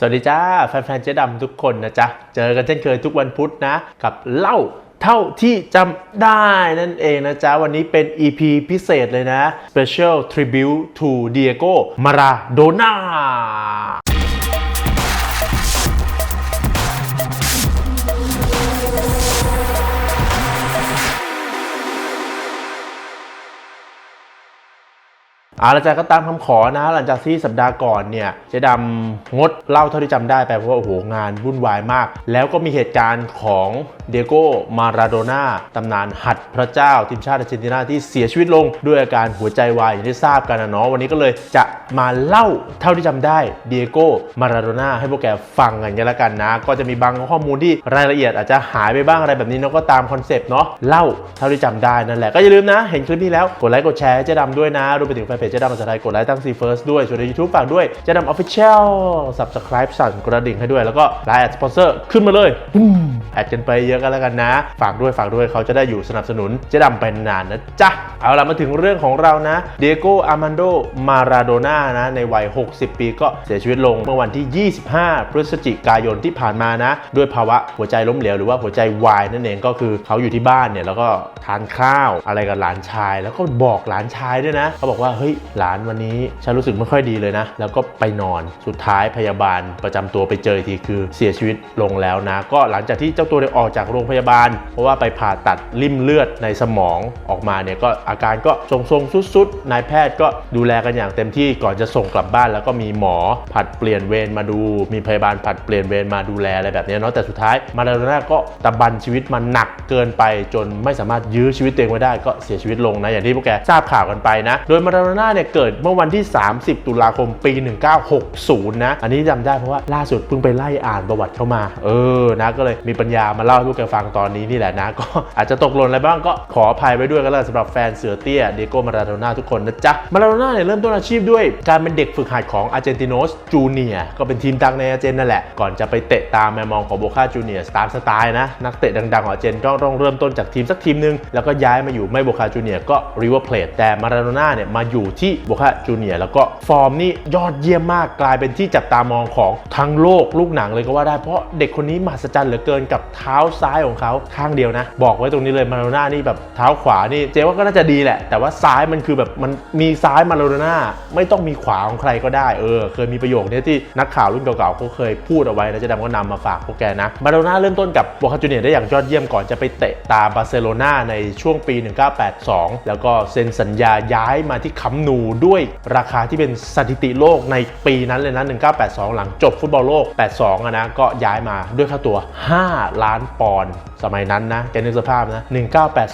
สวัสดีจ้าแฟนๆเจ๊ดำทุกคนนะจ๊ะ เจอกันเช่นเคยทุกวันพุธนะ กับเล่าเท่าที่จำได้นั่นเองนะจ๊ะ วันนี้เป็น EP พิเศษเลยนะ Special Tribute to Diego Maradona อาละจ้ะก็ตามคำขอนะ หลังจากที่สัปดาห์ก่อนเนี่ยเจ๊ดำงดเล่าเท่าที่จำได้ไปเพราะว่าโอ้โหงานวุ่นวายมาก แล้วก็มีเหตุการณ์ของ เดโก้มาราโดน่าตำนานหัดพระเจ้าทีมชาติอาร์เจนตินาที่เสียชีวิตลงด้วยอาการหัวใจวายอย่างที่ทราบกันนะเนาะวันนี้ก็เลยจะมาเล่าเท่าที่จำได้เดโก้มาราโดน่าให้พวกแกฟังกันกันล้วกันนะ ก็จะมีบางข้อมูลที่รายละเอียดอาจจะหายไปบ้างอะไรแบบนี้เนาะก็ตามคอนเซปต์เนาะเล่าเท่าที่จำได้นั่นแหละก็อย่าลืมนะ เห็นคลิปนี้แล้วกดไลค์กดแชร์ให้เจ๊ดำด้วยนะรวมไปถึงแฟนเพจเจ๊ดำภาษาไทยกดไลค์ตั้งซีเฟิร์สด้วยส่วนใน YouTube ฝากด้วยเจ๊ดำออฟฟิเชียล subscribe สั่นกระดิ่งให้ด้วยแล้วก็ไลน์แอดสปอนเซอร์ขึ้นมาเลยปุ้มแอ ดกันไปเยอะกันแล้วกันนะ ฝากด้วยฝากด้วยเขาจะได้อยู่สนับสนุนเจ๊ดำไปนานนะจ๊ะ เอาล่ะมาถึงเรื่องของเรานะเดโกอาร์มันโดมาราโดน่านะในวัย 60 ปีก็เสียชีวิตลงเมื่อวันที่ 25 พฤศจิกายนที่ผ่านมานะ ด้วยภาวะหัวใจล้มเหลวหรือว่าหัวใจวายนั่นเองก็คือเขาอยู่ที่บ้านเนี่ยแล้วก็ทานข้าวอะไรกับหลานชาย แล้วก็บอกหลานชายด้วยนะ เขาบอกว่าเฮ้ยหลานวันนี้ฉันรู้สึกไม่ค่อยดีเลยนะ แล้วก็ไปนอนสุดท้ายพยาบาลประจำตัวไปเจอทีคือเสียชีวิตลงแล้วนะ ก็หลังจากที่เจ้าตัวได้ออกจากโรงพยาบาล เพราะว่าไปผ่าตัดริ่มเลือดในสมองออกมาเนี่ยก็อาการก็ทรงๆสุดๆนายแพทย์ก็ดูแลกันอย่างเต็มที่ก่อนจะส่งกลับบ้าน แล้วก็มีหมอผัดเปลี่ยนเวรมาดู มีพยาบาลผัดเปลี่ยนเวรมาดูแลอะไรแบบนี้เนาะแต่สุดท้ายมาราโดน่าก็ตะบันชีวิตมันหนักเกินไป จนไม่สามารถยื้อชีวิตตัวเองไว้ได้ก็เสียชีวิตลงนะอย่างที่พวกแกทราบข่าวกันไปนะ โดยมาราโดน่าเนี่ยเกิดเมื่อวันที่ 30 ตุลาคมปี 1960 นะ อันนี้จำได้เพราะว่าล่าสุดเพิ่งไปไล่อ่านประวัติเข้ามา เออนะก็เลยมีปัญญามาเล่าให้พวกแกฟังตอนนี้นี่แหละนะ ก็อาจจะตกหล่นอะไรบ้างก็ขออภัยไว้ด้วยกันแล้วสำหรับแฟนเสือเตี้ยเดโก้มาราโดน่าทุกคนนะจ๊ะมาราโดน่าเนี่ยเริ่มต้นอาชีพด้วย การเป็นเด็กฝึกหัดของอาร์เจนติโนสจูเนียก็เป็นทีมดังในอาร์เจนนั่นแหละ ก่อนจะไปเตะตามแมมองของโบคาจูเนียตามสไตล์นะนักเตะดังๆของอาร์เจนก็ต้องเริ่มต้นจากทีมสักทีมหนึ่งแล้วก็ย้ายมาอยู่ไม่โบคาจูเนียก็ริเวอร์เพลทแต่มาราโดน่าเนี่ยมาอยู่ที่โบคาจูเนียแล้วก็ฟอร์มนี่ยอดเยี่ยมมากกลายเป็นที่จับตามองของทั้งโลกลูกหนังเลยก็ว่าได้เพราะเด็กคนนี้มหัศจรรย์เหลือเกินกับเท้าซ้ายของเขาข้างเดียวนะ บอกไว้ตรงนี้เลยมาราโดน่านี่แบบเท้าขวานี่เจ๊ว่าก็น่าจะดีแหละ แต่ว่าซ้ายมันคือแบบมันมีซ้ายมาราโดน่าไม่ต้องมีขวาของใครก็ได้เออเคยมีประโยคนี้ที่นักข่าวรุ่นเก่าๆเขาเคยพูดเอาไว้นะเจะดำก็นำมาฝากพวกแกนะมาราโดน่าเริ่มต้นกับโบคาจูเนียได้อย่างยอดเยี่ยมก่อนจะไปเตะตามบาร์เซโลนาในช่วงปี 1982 แล้วก็เซ็นสัญญาย้ายมาที่คัมนูด้วยราคาที่เป็นสถิติโลกในปีนั้นเลยนะ1982 หลังจบฟุตบอลโลก 82อะนะก็ย้ายมาด้วยค่าตัว 5ล้านปอนด์สมัยนั้นนะแกนึกสภาพนะ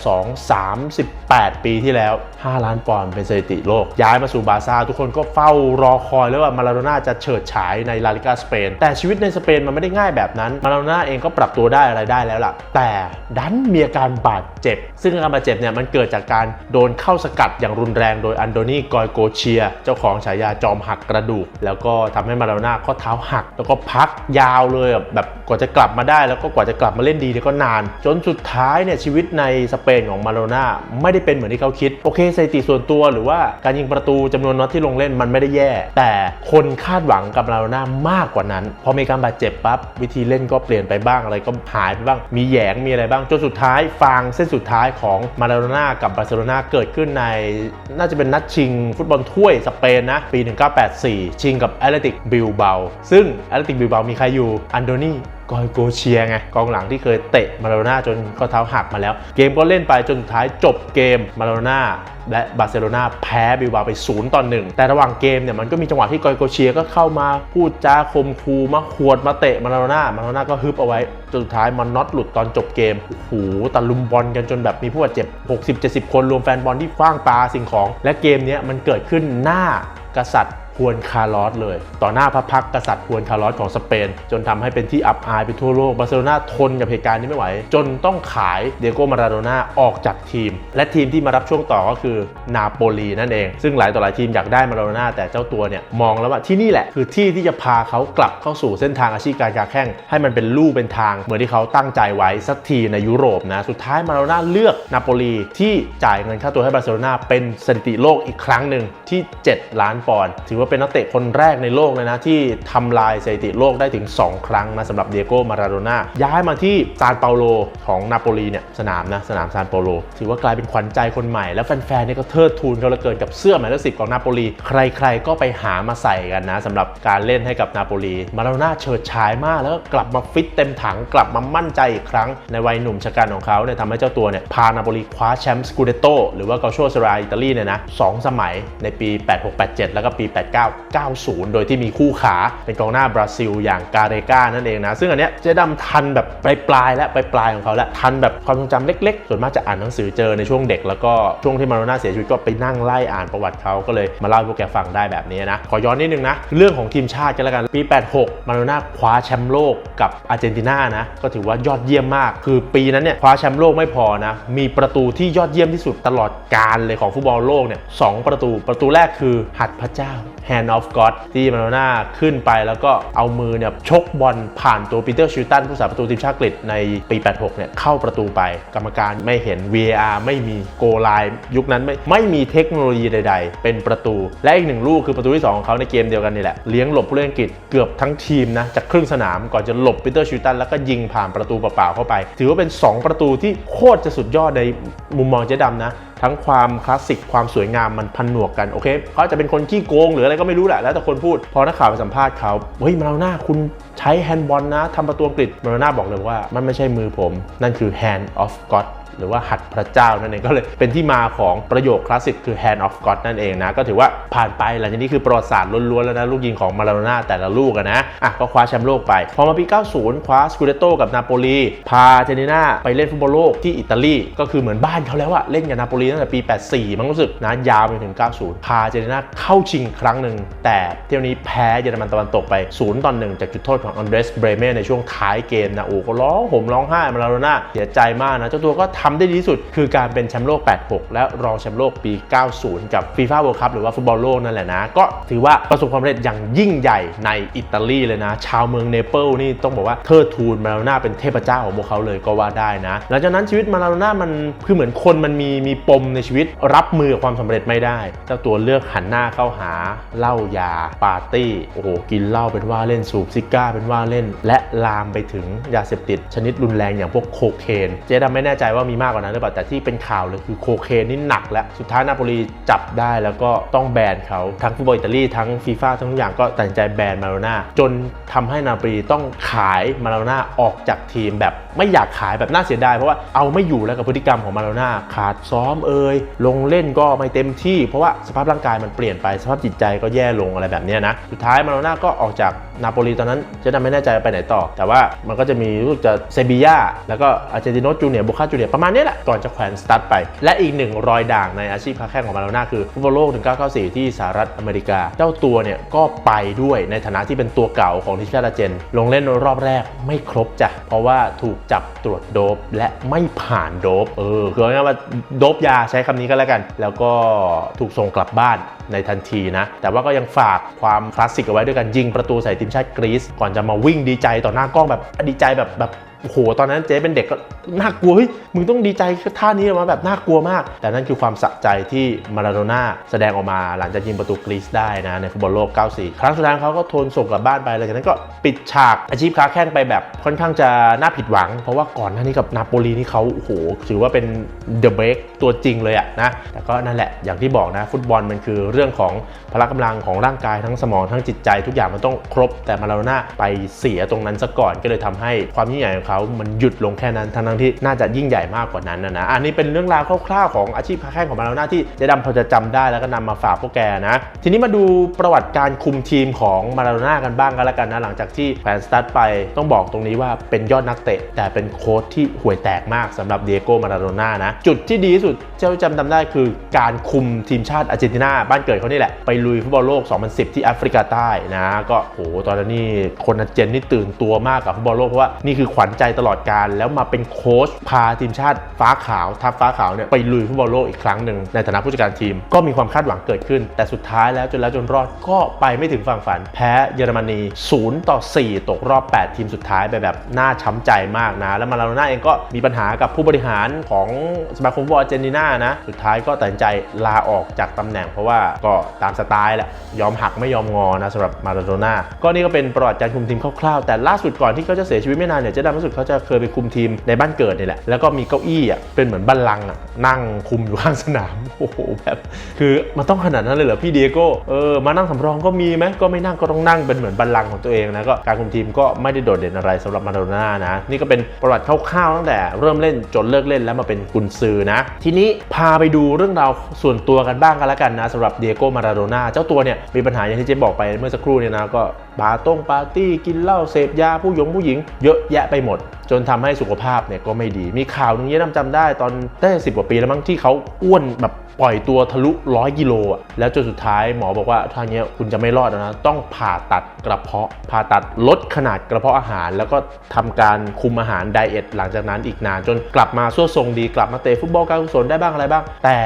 1982 38 ปีที่แล้ว 5 ล้านปอนด์เป็นสถิติโลก ย้ายมาสู่บาร์ซ่าทุกคนก็เฝ้ารอคอยแล้วว่ามาราโดน่าจะเฉิดฉายในลาลิกาสเปน แต่ชีวิตในสเปนมันไม่ได้ง่ายแบบนั้น มาราโดน่าเองก็ปรับตัวได้อะไรได้แล้วล่ะ แต่ดันมีอาการบาดเจ็บ ซึ่งอาการบาดเจ็บเนี่ยมันเกิดจากการโดนเข้าสกัดอย่างรุนแรงโดยอันโดนีกอยโกเชีย เจ้าของฉายาจอมหักกระดูก แล้วก็ทำให้มาราโดน่าข้อเท้าหัก แล้วก็พักยาวเลยแบบกว่าจะกลับมาได้แล้วก็กว่าจะกลับมาเล่นดีเนี่ยก็นาน จนสุดท้ายเนี่ยชีวิตในสเปนของมาโดน่าไม่ได้เป็นเหมือนที่เขาคิด โอเคสถิติส่วนตัวหรือว่าการยิงประตูจำนวนน็อตที่ลงเล่นมันไม่ได้แย่ แต่คนคาดหวังกับมาโดน่ามากกว่านั้น พอมีการบาดเจ็บปั๊บวิธีเล่นก็เปลี่ยนไปบ้างอะไรก็หายไปบ้าง มีแยงมีอะไรบ้างจนสุดท้ายฟางเส้นสุดท้ายของมาโดน่ากับบาร์เซโลนาเกิดขึ้นใน น่าจะเป็นนัดชิง ฟุตบอลถ้วยสเปนนะปี 1984 ชิงกับแอตเลติกบิลเบาซึ่งแอตเลติกบิลเบามีใครอยู่อันโดนี กอยโกเชียไงกองหลังที่เคยเตะมาราโดน่าจนข้อเท้าหักมาแล้ว เกมก็เล่นไปจนสุดท้ายจบเกมมาราโดน่าและบาร์เซโลนาแพ้บิลบาไป0ต่อ1แต่ระหว่างเกมเนี่ยมันก็มีจังหวะที่กอยโกเชียก็เข้ามาพูดจาคมคูมาขวดมาเตะมาราโดน่ามาราโดน่าก็ฮึบเอาไว้จนสุดท้ายมันน็อตหลุดตอนจบเกมโอ้โหตะลุมบอลกันจนแบบมีผู้บาดเจ็บ 60-70 คนรวมแฟนบอลที่คว้างปาสิ่งของ และเกมเนี้ยมันเกิดขึ้นหน้ากษัตริย์ ฮวนคาร์ลอสเลย ต่อหน้าพระพักตร์กษัตริย์ฮวนคาร์ลอสของสเปน จนทำให้เป็นที่อับอายไปทั่วโลกบาร์เซโลนาทนกับเหตุการณ์นี้ไม่ไหว จนต้องขายเดียโก้มาราโดน่าออกจากทีม และทีมที่มารับช่วงต่อก็คือนาโปลีนั่นเอง ซึ่งหลายต่อหลายทีมอยากได้มาราโดน่าแต่เจ้าตัวเนี่ยมองแล้วว่าที่นี่แหละคือที่ที่จะพาเขากลับเข้าสู่เส้นทางอาชีพการค้าแข่งให้มันเป็นลู่เป็นทาง เหมือนที่เขาตั้งใจไว้สักทีในยุโรปนะสุดท้ายมาราโดน่าเลือกนาโปลีที่จ่ายเงินค่าตัวให้บาร์เซโลนาเป็นสถิติโลกอีกครั้งหนึ่งที่ 7 ล้านปอนด์ถือว่าว่าเป็นนักเตะคนแรกในโลกเลยนะที่ทำลายสถิติโลกได้ถึง 2 ครั้งนะสำหรับเดียโก้มาราโดน่าย้ายมาที่ซานเปาโลของนาโปลีเนี่ยสนามนะสนามซานเปาโลถือว่ากลายเป็นขวัญใจคนใหม่แล้วแฟนๆเนี่ยก็เทิดทูนเขาเหลือเกินกับเสื้อหมายเลขสิบของนาโปลีใครๆก็ไปหามาใส่กันนะสำหรับการเล่นให้กับนาโปลีมาราโดน่าเฉิดฉายมากแล้วก็กลับมาฟิตเต็มถังกลับมามั่นใจอีกครั้งในวัยหนุ่มชะกันของเขาเนี่ยทำให้เจ้าตัวเนี่ยพานาโปลีคว้าแชมป์สกูเดโตหรือว่าเกาโชสราอิตาลีเนี่ยนะสองสมัยในปี 86-87 แล้วก็ปี89-90 โดยที่มีคู่ขาเป็นกองหน้าบราซิล อย่างกาเรกานั่นเองนะ ซึ่งอันเนี้ยเจ๊ดำทันแบบปลายๆและปลายๆของเขาแล้วทันแบบความทรงจำเล็กๆ ส่วนมากจะอ่านหนังสือเจอในช่วงเด็ก แล้วก็ช่วงที่มาโดน่าเสียชีวิตก็ไปนั่งไล่อ่านประวัติเขาก็เลยมาเล่าให้พวกแกฟังได้แบบนี้นะขอย้อนนิดนึงนะเรื่องของทีมชาติกันแล้วกันปี 86 มาโดน่าคว้าแชมป์โลกกับอาร์เจนตินานะก็ถือว่ายอดเยี่ยมมาก คือปีนั้นเนี่ยคว้าแชมป์โลกไม่พอนะมีประตูที่ยอดเยี่ยมที่สุดตลอดกาลเลยของฟุตบอลโลกเนี่ยสองประตูประตูแรกคือหัดพระเจ้า Hand of God ที่มาโดน่าขึ้นไปแล้วก็เอามือเนี่ยชกบอลผ่านตัวปีเตอร์ชิลตันผู้สาประตูทีมชาติอังกฤษในปี 86 เนี่ยเข้าประตูไป กรรมการไม่เห็น VAR ไม่มีโกไลน์ยุคนั้นไม่ไม่มีเทคโนโลยีใด ๆ เป็นประตู และอีกหนึ่งลูกคือประตูที่ 2 ของเขาในเกมเดียวกันนี่แหละเลี้ยงหลบผู้เล่นอังกฤษเกือบทั้งทีมนะจากครึ่งสนามก่อนจะหลบปีเตอร์ชิลตันแล้วก็ยิงผ่านประตูเปล่าๆเข้าไป ถือว่าเป็น 2 ประตูที่โคตรจะสุดยอดในมุมมองเจ๊ดำนะทั้งความคลาสสิกความสวยงามมันพันหนวกกันโอเคเขาจะเป็นคนขี้โกงหรืออะไรก็ไม่รู้แหละแล้วแต่คนพูดพอนักข่าวไปสัมภาษณ์เขาเฮ้ยมาโลน่าคุณใช้แฮนด์บอลนะทำประตูอังกฤษมาโลน่าบอกเลยว่ามันไม่ใช่มือผม นั่นคือ hand of God หรือว่าหัดพระเจ้านั่นเองก็เลยเป็นที่มาของประโยคคลาสสิกคือ hand of God นั่นเองนะ ก็ถือว่าผ่านไปหลังจากนี้คือประวัติศาสตร์ล้วนๆแล้วนะลูกยิงของมาราโดน่าแต่ละลูกนะอะก็คว้าแชมป์โลกไป พอมาปี 90 คว้าสกูเดโต้กับนาโปลีพาเจนิน่าไปเล่นฟุตบอลโลกที่อิตาลีก็คือเหมือนบ้านเขาแล้วอะเล่นกับนาโปลีตั้งแต่ปี 84 มั้งรู้สึกนะยาวไปถึง 90 พาเจนิน่าเข้าชิงครั้งหนึ่งแต่เที่ยวนี้แพ้เยอรมันตะวันตกไป0ต่อ1จากจุดโทษของอันเดรสเบรเม่ในช่วงท้ายเกมนะโอ้ก็ร้องห่มร้องไห้มาราโดน่าเสียใจมากนะเจ้าตัวก็ททำได้ดีที่สุด คือการเป็นแชมป์โลก 86 และรองแชมป์โลกปี 90 กับฟีฟ่าเวิลด์คัพหรือว่าฟุตบอลโลกนั่นแหละนะ ก็ถือว่าประสบความสำเร็จอย่างยิ่งใหญ่ในอิตาลีเลยนะ ชาวเมืองเนเปิลนี่ต้องบอกว่าเทิดทูนมาราโดน่าเป็นเทพเจ้าของพวกเขาเลยก็ว่าได้นะ หลังจากนั้นชีวิตมาราโดน่ามันคือเหมือนคนมันมีมีปมในชีวิตรับมือกับความสำเร็จไม่ได้เจ้าตัวเลือกหันหน้าเข้าหาเหล้ายาปาร์ตี้โอ้โหกินเหล้าเป็นว่าเล่นสูบซิก้าเป็นว่าเล่น และลามไปถึงยาเสพติดชนิดรุนแรงอย่างพวกโคเคนเจ๊ดำไม่แน่ใจว่ามีมากกว่านั้นหรือเปล่าแต่ที่เป็นข่าวเลยคือโคเคนนี่หนักแล้วสุดท้ายนาโปลีจับได้แล้วก็ต้องแบนเขาทั้งฟุตบอลอิตาลีทั้งฟีฟ่าทั้งทุกอย่างก็ตัดใจแบนมาโดน่าจนทำให้นาโปลีต้องขายมาโดน่าออกจากทีมแบบไม่อยากขายแบบน่าเสียดายเพราะว่าเอาไม่อยู่แล้วกับพฤติกรรมของมาโดน่าขาดซ้อมเอ่ยลงเล่นก็ไม่เต็มที่ เพราะว่าสภาพร่างกายมันเปลี่ยนไปสภาพจิตใจก็แย่ลงอะไรแบบนี้นะสุดท้ายมาโดน่าก็ออกจากนาโปลีตอนนั้นเจะดำไม่แน่ใจไปไหนต่อ แต่ว่ามันก็จะมีรู้สึกจะเซบีย่าแล้วก็อาร์เจนติโนจูเนียร์โบคาจูเนียประมาณนี้แหละ ก่อนจะแขวนสตั๊ดไป และอีกหนึ่งรอยด่างในอาชีพค้าแข่งของมาโดน่าคือฟุตบอลโลก 1994 ที่สหรัฐอเมริกา เจ้าตัวเนี่ยก็ไปด้วยในฐานะที่เป็นตัวเก่าของทีมชาติอาร์เจน ลงเล่นรอบแรกไม่ครบจ้ะเพราะว่าถูกจับตรวจโดปและไม่ผ่านโดปเออคือง่ายว่าโดปยาใช้คำนี้ก็แล้วกัน แล้วก็ถูกส่งกลับบ้านในทันทีนะ แต่ว่าก็ยังฝากความคลาสสิกเอาไว้ด้วยกันยิงประตูใส่ทีมชาติกรีซก่อนจะมาวิ่งดีใจต่อหน้ากล้องแบบดีใจแบบแบบ โอ้โหตอนนั้นเจ๊เป็นเด็กก็น่ากลัวเฮ้ยมึงต้องดีใจท่านี้ออกมาแบบน่ากลัวมาก แต่นั่นคือความสะใจที่มาราโดน่าแสดงออกมาหลังจากยิงประตูกรีซได้นะในฟุตบอลโลก 94 ครั้งสุดท้ายเขาก็ทนส่งกลับบ้านไปเลยจากนั้นก็ปิดฉากอาชีพค้าแข่งไปแบบค่อนข้างจะน่าผิดหวัง เพราะว่าก่อนหน้านี้กับนาโปลีนี่เขาโอ้โหถือว่าเป็นเดอะเบรกตัวจริงเลยอะนะแต่ก็นั่นแหละอย่างที่บอกนะฟุตบอลมันคือเรื่องของพละกำลังของร่างกายทั้งสมองทั้งจิตใจ ทุกอย่างมันต้องครบแต่มาราโดน่าไปเสียตรงนั้นซะก่อนก็เลยทำให้ความยิ่งใหญ่ของเขามันหยุดลงแค่นั้นทั้งๆที่น่าจะยิ่งใหญ่มากกว่านั้นนะนะอันนี้เป็นเรื่องราวคร่าวๆของอาชีพค้าแข่งของมาราโดน่าที่เจ๊ดำพอจะจำได้แล้วก็นำมาฝากพวกแกนะ ทีนี้มาดูประวัติการคุมทีมของมาราโดน่ากันบ้างกันแล้วกันนะหลังจากที่แฟนสตาร์ทไปต้องบอกตรงนี้ว่าเป็นยอดนักเตะ แต่เป็นโค้ชที่ห่วยแตกมากสำหรับเดียโก้มาราโดน่านะ จุดที่ดีที่สุดเจ้าจำจำได้คือการคุมทีมชาติอาร์เจนตินาบ้านเกิดเขานี่แหละ ไปลุยฟุตบอลโลก 2010 ที่แอฟริกาใต้นะ ก็โหตอนนั้นนี่คนอาร์เจนนี่ตื่นตัวมากกับฟุตบอลโลกเพราะว่านี่คือขวัญใจใจตลอดการ แล้วมาเป็นโค้ชพาทีมชาติฟ้าขาวทัพฟ้าขาวเนี่ยไปลุยฟุตบอลโลกอีกครั้งหนึ่งในฐานะผู้จัดการทีม ก็มีความคาดหวังเกิดขึ้น แต่สุดท้ายแล้วจนแล้วจนรอดก็ไปไม่ถึงฝั่งฝัน แพ้เยอรมนี0ต่อ4ตกรอบ 8 ทีมสุดท้ายไปแบบน่าช้ำใจมากนะ แล้วมาลาโดน่าเองก็มีปัญหากับผู้บริหารของสมาคมฟุตบอลอาร์เจนตินานะสุดท้ายก็ตัดใจลาออกจากตำแหน่ง เพราะว่าก็ตามสไตล์แหละยอมหักไม่ยอมงอนะสำหรับมาลาโดน่าก็นี่ก็เป็นประวัติการคุมทีมคร่าวๆแต่ล่าสุดก่อนที่เขาจะเสียชีวิตไม่นานเนี่ยเจ๊ดำรู้สึกเขาจะเคยไปคุมทีมในบ้านเกิดนี่แหละ แล้วก็มีเก้าอี้อะเป็นเหมือนบัลลังก์อะนั่งคุมอยู่ข้างสนาม โอ้โหแบบคือมันต้องขนาดนั้นเลยเหรอพี่เดียโก้เออมานั่งสำรองก็มีไหมก็ไม่นั่งก็ต้องนั่งเป็นเหมือนบัลลังก์ของตัวเองนะก็การคุมทีมก็ไม่ได้โดดเด่นอะไรสำหรับมาราโดน่านะ นี่ก็เป็นประวัติคร่าวๆตั้งแต่เริ่มเล่นจนเลิกเล่นแล้วมาเป็นกุนซือนะ ทีนี้พาไปดูเรื่องราวส่วนตัวกันบ้างกันแล้วกันนะสำหรับเดียโก้มาราโดน่าเจ้าตัวเนี่ยมีปัญหาอย่างที่เจ๊บอกไปเมื่อสักครู่เนี่ยนะก็ปาต้งปาร์ตี้กินเหล้าเสพยาผู้หยงผู้หญิง เยอะแยะไปหมดจนทำให้สุขภาพเนี่ยก็ไม่ดี มีข่าวนึงเย้ดำจำได้ตอนได้สิบกว่าปีแล้วมั้งที่เขาอ้วนแบบ ปล่อยตัวทะลุร้อยกิโลอะแล้วจนสุดท้ายหมอบอกว่าถ้าเงี้คุณจะไม่รอดแล้วนะ ต้องผ่าตัดกระเพาะ ผ่าตัดลดขนาดกระเพาะอาหาร แล้วก็ทำการคุมอาหารไดเอทหลังจากนั้นอีกนาน จนกลับมาสู้ทรงดีกลับมาเตะฟุตบอลการกุศลได้บ้างอะไรบ้าง แต่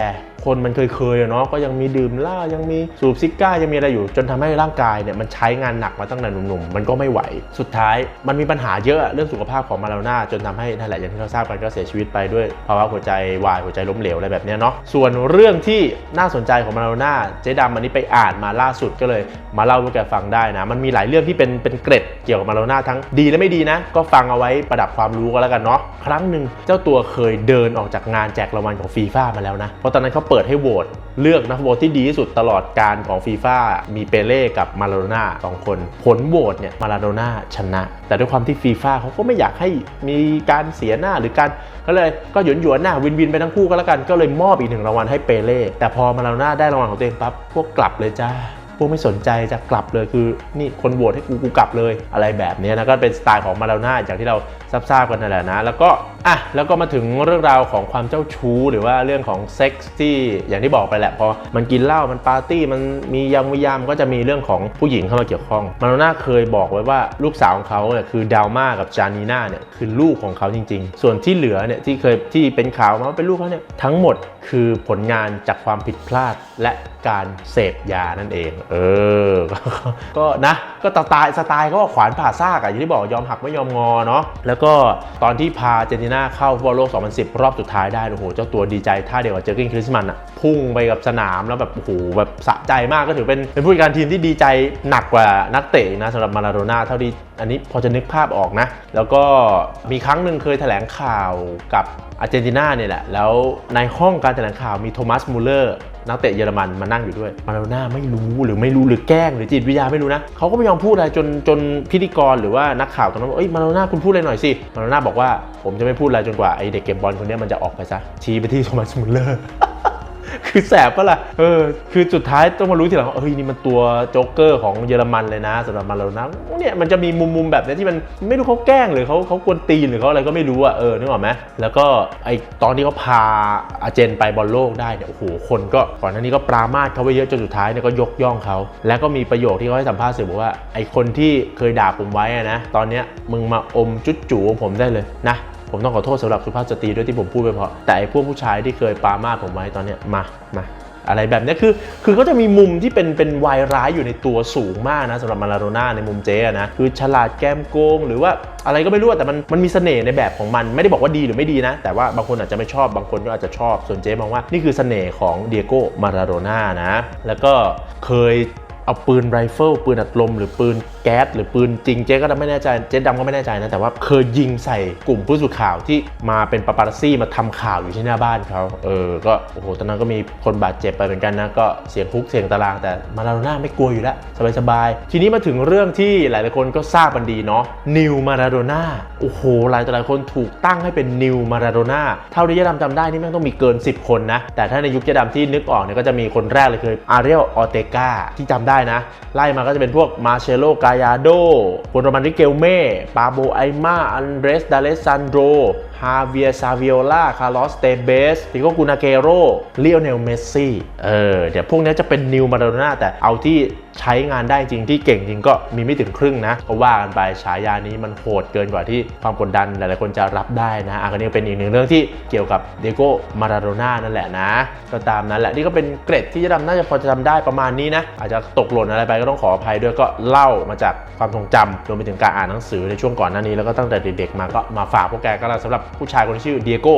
คนมันเคยเคยๆเนาะก็ยังมีดื่มเหล้ายังมีสูบซิก้ายังมีอะไรอยู่ จนทำให้ร่างกายเนี่ยมันใช้งานหนักมาตั้งแต่หนุ่มๆมันก็ไม่ไหว สุดท้ายมันมีปัญหาเยอะเรื่องสุขภาพของมาลาน่าจนทำให้นั่นแหละอย่างที่เราทราบกันก็เสียชีวิตไปด้วยภาวะหัวใจวายหัวใจล้มเหลวอะไรแบบเนี้ยเนาะส่วนเรื่องที่น่าสนใจของมาลาโดน่าเจ๊ดำอันนี้ไปอ่านมาล่าสุดก็เลย มาเล่าให้แกฟังได้นะ มันมีหลายเรื่องที่เป็นเป็นเกร็ดเกี่ยวกับมาลาโดน่าทั้งดีและไม่ดีนะ ก็ฟังเอาไว้ประดับความรู้ก็แล้วกันเนาะครั้งหนึ่งเจ้าตัวเคยเดินออกจากงานแจกรางวัลของฟีฟ่ามาแล้วนะเพราะตอนนั้นเขาเปิดให้โหวตเลือกนักฟุตบอลที่ดีที่สุดตลอดการของฟีฟ่ามีเปเล่กับมาลาโดน่าสองคน ผลโหวตเนี่ยมาลาโดน่าชนะ แต่ด้วยความที่ฟีฟ่าเขาก็ไม่อยากให้มีการเสียหน้าหรือการก็เลยก็หยวนหยวนหน้าวินวินไปทั้งคู่ก็แล้วกันก็เลยมอบอีกหนึ่งรางวัลให้เปเล่แต่พอมาลาโดน่าได้รางวัลของตัวเองปั๊บพวกกลับเลยจ้า พวกไม่สนใจจะกลับเลยคือนี่คนโหวตให้กูกูกลับเลยอะไรแบบนี้นะก็เป็นสไตล์ของมาราโดน่าอย่างที่เราทราบๆกันนั่นแหละนะ แล้วก็อะแล้วก็มาถึงเรื่องราวของความเจ้าชู้ หรือว่าเรื่องของเซ็กส์ที่อย่างที่บอกไปแหละพอมันกินเหล้ามันปาร์ตี้มันมียำวิยามก็จะมีเรื่องของผู้หญิงเข้ามาเกี่ยวข้อง มาราโดน่าเคยบอกไว้ว่าลูกสาวของเขาเนี่ยคือดาวมากับจานีน่าเนี่ยคือลูกของเขาจริง ๆ ส่วนที่เหลือเนี่ยที่เคยที่เป็นข่าวมาว่าเป็นลูกเขาเนี่ยทั้งหมดคือผลงานจากความผิดพลาดและการเสพยานั่นเองเออ ก็นะ ก็สไตล์สไตล์เขาก็ขวานผ่าซากอะอย่างที่บอกยอมหักไม่ยอมงอเนาะ แล้วก็ตอนที่พาเจนติน่าเข้าฟุตบอลโลก 2010 รอบสุดท้ายได้ โอ้โห เจ้าตัวดีใจท่าเดียวกับเจอร์กินคริสมันอะพุ่งไปกับสนามแล้วแบบ โอ้โห แบบสะใจมากก็ถือเป็นเป็นผู้จัดการทีมที่ดีใจหนักกว่านักเตะนะสำหรับมาราโดน่าเท่าที่อันนี้พอจะนึกภาพออกนะ แล้วก็มีครั้งหนึ่งเคยแถลงข่าวกับ อาร์เจนตินาเนี่ยแหละ แล้วในห้องการแถลงข่าวมีโทมัสมูเลอร์นักเตะเยอรมันมานั่งอยู่ด้วยมาราโดน่าไม่รู้หรือไม่รู้หรือแกล้งหรือจิตวิทยาไม่รู้นะเขาก็ไม่ยอมพูดอะไรจนจนพิธีกรหรือว่านักข่าวตรงนั้นบอกเอ้ยมาราโดน่าคุณพูดอะไรหน่อยสิมาราโดน่าบอกว่าผมจะไม่พูดอะไรจนกว่าไอเด็กเก็บบอลคนนี้มันจะออกไปซะชี้ไปที่โทมัสมูเลอร์ คือแสบปะล่ะเออคือสุดท้ายต้องมารู้ทีหลังว่าเฮ้ยนี่มันตัวโจ๊กเกอร์ของเยอรมันเลยนะสำหรับมาราโดน่าเนี่ยมันจะมีมุมมุมแบบนี้ที่มันไม่รู้เขาแกล้งหรือเขาเขากวนตีนหรือเขาอะไรก็ไม่รู้อะเออนึกออกไหมแล้วก็ไอตอนที่เขาพาอาเจนไปบอลโลกได้เนี่ยโอ้โหคนก็ก่อนหน้านี้ก็ปรามาสเขาไปเยอะจนสุดท้ายเนี่ยก็ยกย่องเขาแล้วก็มีประโยคที่เขาให้สัมภาษณ์สื่อบอกว่าไอคนที่เคยด่าผมไว้นะตอนเนี้ยมึงมาอมจุดจูผมได้เลยนะ ผมต้องขอโทษสำหรับสุภาพสตรีด้วยที่ผมพูดไปเพราะแต่ไอ้พวกผู้ชายที่เคยปามาผมไว้ตอนเนี้ยมามาอะไรแบบนี้คือคือก็จะมีมุมที่เป็นเป็นวายร้ายอยู่ในตัวสูงมากนะสำหรับมาราโดน่าในมุมเจ๊นะคือฉลาดแกมโกง หรือว่าอะไรก็ไม่รู้แต่มันมันมีเสน่ห์ในแบบของมันไม่ได้บอกว่าดีหรือไม่ดีนะ แต่ว่าบางคนอาจจะไม่ชอบบางคนก็อาจจะชอบส่วนเจ๊มองว่านี่คือเสน่ห์ของเดียโก้มาราโดน่านะแล้วก็เคย เอาปืนไรเฟิลปืนอัดลม หรือปืนแก๊สหรือปืนจริงเจ๊ก็ไม่แน่ใจเจ๊ดำก็ไม่แน่ใจนะ แต่ว่าเคยยิงใส่กลุ่มผู้สื่อข่าวที่มาเป็นปาปารัสซี่มาทำข่าวอยู่ที่หน้าบ้านเขาเออก็โอ้โหตอนนั้นก็มีคนบาดเจ็บไปเหมือนกันนะ ก็เสียงคุกเสียงตารางแต่มาราโดน่าไม่กลัวอยู่แล้วสบายๆทีนี้มาถึงเรื่องที่หลายๆคนก็ทราบกันดีเนาะนิวมาราโดน่าโอ้โหหลายต่หลายคนถูกตั้งให้เป็นนิวมาราโดน่าเท่าที่เจ๊ดำจำได้นี่แม่งต้องมีเกิน 10 คนนะแต่ถ้าในยุคเจ๊ดำที่นึกออกเนี่ยก็จะมีคนแรกเลยคืออาเรียลออเตกาที่จำได้นะ ไล่มาก็จะเป็นพวกมาเชโลกายาโดคนโรมันริเกลเม่ ปาโบไอมาอันเดรสดาเลซันโดฮาเวียซาวิโอลาคาร์ลอสเตเบสติโกกูนาเกโรเลโอเนลเมสซี่ เออ เดี๋ยวพวกนี้จะเป็นนิวมาราโดน่าแต่เอาที่ใช้งานได้จริงที่เก่งจริงก็มีไม่ถึงครึ่งนะก็ว่ากันไปฉายานี้มันโหดเกินกว่าที่ความกดดันหลายๆคนจะรับได้นะอันนี้เป็นอีกหนึ่งเรื่องที่เกี่ยวกับเดโก้มาราโดน่านั่นแหละนะ ก็ตามนั้นแหละนี่ก็เป็นเกรดที่จะทำน่าจะพอจะทำได้ประมาณนี้นะ อาจจะตกหล่นอะไรไปก็ต้องขออภัยด้วยก็เล่ามาจากความทรงจำรวมไปถึงการอ่านหนังสือในช่วงก่อนหน้านี้แล้วก็ตั้งแต่เด็กๆมาก็มาฝากพวกแกก็แล้วสำหรับผู้ชายคนที่ชื่อเดียโก้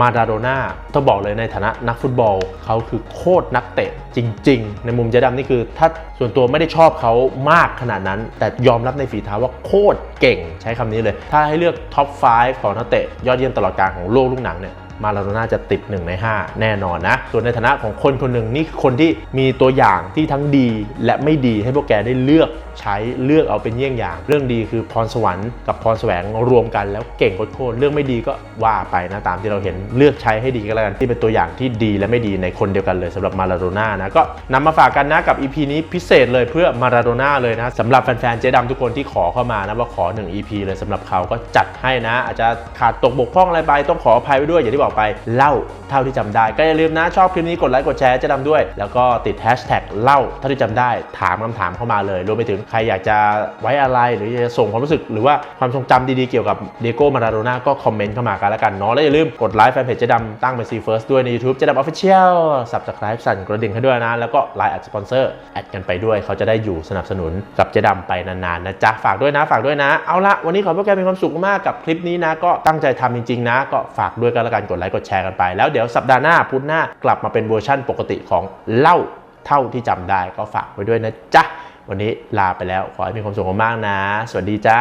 มาราโดน่าต้องบอกเลยในฐานะนักฟุตบอลเขาคือโคตรนักเตะจริง ๆ ในมุมเจดำนี่คือถ้าส่วนตัวไม่ได้ชอบเขามากขนาดนั้น แต่ยอมรับในฝีเท้าว่าโคตรเก่งใช้คำนี้เลย ถ้าให้เลือกท็อป 5 ของนักเตะยอดเยี่ยมตลอดกาลของโลกลูกหนังเนี่ย มาลาโดน่าจะติด 1 ใน 5 แน่นอนนะ ส่วนในฐานะของคนคนหนึ่งนี่คือคนที่มีตัวอย่างที่ทั้งดีและไม่ดีให้พวกแกได้เลือกใช้เลือกเอาเป็นเยี่ยงอย่าง เรื่องดีคือพรสวรรค์กับพรแสวงรวมกันแล้วเก่งโคตรเรื่องไม่ดีก็ว่าไปนะตามที่เราเห็นเลือกใช้ให้ดีก็แล้วกันที่เป็นตัวอย่างที่ดีและไม่ดีในคนเดียวกันเลยสำหรับมาลาโดน่านะก็นำมาฝากกันนะกับ EP นี้พิเศษเลยเพื่อมาลาโดน่าเลยนะสำหรับแฟนๆเจ๊ดำทุกคนที่ขอเข้ามานะว่าขอ 1 EP เลยสำหรับเขาก็จัดให้นะ อาจจะขาดตกบกพร่องอะไรไปต้องขออภัยไว้ด้วยอย่างที่บอกไปเล่าเท่าที่จำได้ ก็อย่าลืมนะชอบคลิปนี้กดไลค์กดแชร์เจ๊ดำด้วย แล้วก็ติดแฮชแท็กเล่าเท่าที่จำได้ ถามคำถามเข้ามาเลยรวมไปถึงใครอยากจะไว้อะไรหรืออยากจะส่งความรู้สึกหรือว่าความทรงจำดีๆเกี่ยวกับเดโก้มาราโดน่าก็คอมเมนต์เข้ามากันแล้วกันเนาะแล้วอย่าลืมกดไลค์แฟนเพจเจ๊ดำตั้งเป็น C First ด้วยใน YouTube เจ๊ดำออฟฟิเชียล Subscribe สั่นกระดิ่งให้ด้วยนะแล้วก็ไลน์แอดสปอนเซอร์แอดกันไปด้วยเขาจะได้อยู่สนับสนุนกับเจ๊ดำไปนานๆนะจ๊ะฝากด้วยนะฝากด้วยนะเอาละวันนี้ขอพวกแกมีความสุขมากกับคลิปนี้นะก็ตั้งใจทำจริงๆนะก็ฝากด้วยกันแล้วกันกดไลค์กดแชร์กันไป แล้วเดี๋ยวสัปดาห์หน้าพุธหน้ากลับมาเป็นเวอร์ชั่นปกติของเล่าเท่าที่จำได้ก็ฝากไว้ด้วยนะจ๊ะ วันนี้ลาไปแล้วขอให้มีความสุขมากๆนะ สวัสดีจ้า